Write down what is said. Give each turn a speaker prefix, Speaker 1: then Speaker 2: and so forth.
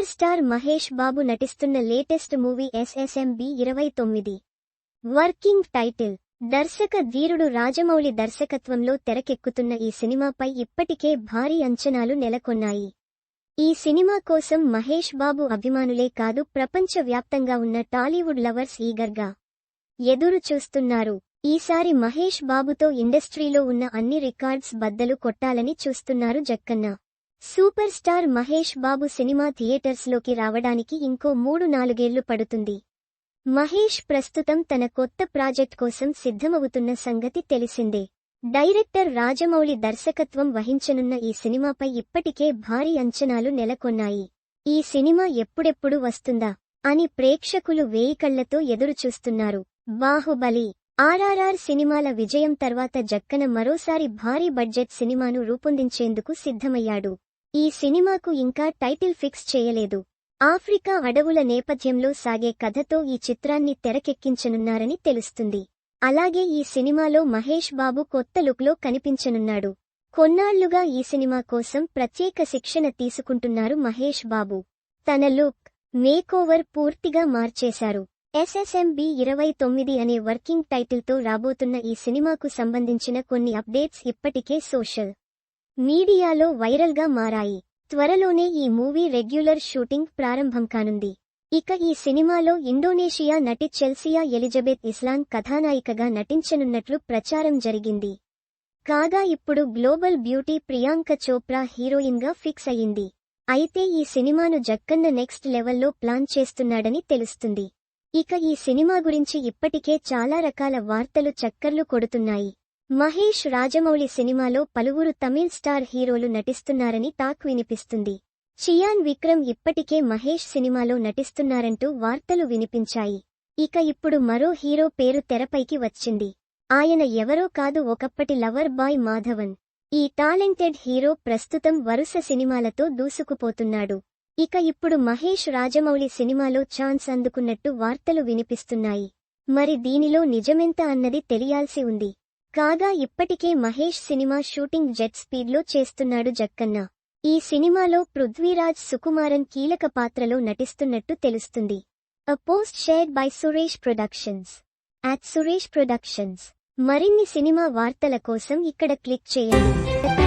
Speaker 1: Super star Mahesh బాబు నటిస్తున్న latest movie SSMB ఇరవై తొమ్మిది. Working title. దర్శక ధీరుడు రాజమౌళి దర్శకత్వంలో తెరకెక్కుతున్న ఈ సినిమాపై ఇప్పటికే భారీ అంచనాలు నెలకొన్నాయి. ఈ సినిమా కోసం మహేష్ బాబు అభిమానులే కాదు ప్రపంచవ్యాప్తంగా ఉన్న టాలీవుడ్ లవర్స్ ఈగర్గా ఎదురు చూస్తున్నారు. ఈసారి మహేష్ బాబుతో ఇండస్ట్రీలో ఉన్న అన్ని రికార్డ్స్ బద్దలు కొట్టాలని చూస్తున్నారు Jakkanna. Super star Mahesh Babu cinema థియేటర్స్లోకి రావడానికి ఇంకో మూడు నాలుగేళ్ళు పడుతుంది. మహేష్ ప్రస్తుతం తన కొత్త ప్రాజెక్ట్ కోసం సిద్ధమవుతున్న సంగతి తెలిసిందే. డైరెక్టర్ రాజమౌళి దర్శకత్వం వహించనున్న ఈ సినిమాపై ఇప్పటికే భారీ అంచనాలు నెలకొన్నాయి. ఈ సినిమా ఎప్పుడెప్పుడు వస్తుందా అని ప్రేక్షకులు వేయికళ్ళతో ఎదురుచూస్తున్నారు. బాహుబలి ఆర్ఆర్ఆర్ సినిమాల విజయం తర్వాత జక్కన మరోసారి భారీ బడ్జెట్ సినిమాను రూపొందించేందుకు సిద్ధమయ్యాడు. ఈ సినిమాకు ఇంకా టైటిల్ ఫిక్స్ చేయలేదు. ఆఫ్రికా అడవుల నేపథ్యంలో సాగే కథతో ఈ చిత్రాన్ని తెరకెక్కించనున్నారని తెలుస్తుంది. అలాగే ఈ సినిమాలో మహేష్ బాబు కొత్త లుక్లో కనిపించనున్నాడు. కొన్నాళ్ళుగా ఈ సినిమా కోసం ప్రత్యేక శిక్షణ తీసుకుంటున్నారు మహేష్ బాబు. తన లుక్ మేకోవర్ పూర్తిగా మార్చేశారు. ఎస్ఎస్ఎంబి ఇరవై తొమ్మిది అనే వర్కింగ్ టైటిల్తో రాబోతున్న ఈ సినిమాకు సంబంధించిన కొన్ని అప్డేట్స్ ఇప్పటికే సోషల్ మీడియాలో వైరల్గా మారాయి. త్వరలోనే ఈ మూవీ రెగ్యులర్ షూటింగ్ ప్రారంభం కానుంది. ఇక ఈ సినిమాలో ఇండోనేషియా నటి చెల్సియా ఎలిజబెత్ ఇస్లాం కథానాయికగా నటించనున్నట్లు ప్రచారం జరిగింది. కాగా ఇప్పుడు గ్లోబల్ బ్యూటీ ప్రియాంక చోప్రా హీరోయిన్గా ఫిక్స్ అయింది అయితే ఈ సినిమాను జక్కన్న నెక్స్ట్ లెవెల్లో ప్లాన్ చేస్తున్నాడని తెలుస్తుంది. ఇక ఈ సినిమా గురించి ఇప్పటికే చాలా రకాల వార్తలు చక్కర్లు కొడుతున్నాయి. మహేష్ రాజమౌళి సినిమాలో పలువురు తమిళ్ స్టార్ హీరోలు నటిస్తున్నారని టాక్ వినిపిస్తుంది. చియాన్ విక్రమ్ ఇప్పటికే మహేష్ సినిమాలో నటిస్తున్నారంటూ వార్తలు వినిపించాయి. ఇక ఇప్పుడు మరో హీరో పేరు తెరపైకి వచ్చింది. ఆయన ఎవరో కాదు ఒకప్పటి లవర్ బాయ్ మాధవన్. ఈ టాలెంటెడ్ హీరో ప్రస్తుతం వరుస సినిమాలతో దూసుకుపోతున్నాడు. ఇక ఇప్పుడు మహేష్ రాజమౌళి సినిమాలో ఛాన్స్ అందుకున్నట్టు వార్తలు వినిపిస్తున్నాయి. మరి దీనిలో నిజమెంత అన్నది తెలియాల్సి ఉంది. కాగా ఇప్పటికే మహేష్ సినిమా షూటింగ్ జెట్ స్పీడ్లో చేస్తున్నాడు జక్కన్న. ఈ సినిమాలో పృథ్వీరాజ్ సుకుమారన్ కీలక పాత్రలో నటిస్తున్నట్టు తెలుస్తుంది. A post shared by Suresh productions at Suresh productions మరిన్ని సినిమా వార్తల కోసం ఇక్కడ క్లిక్ చేయండి.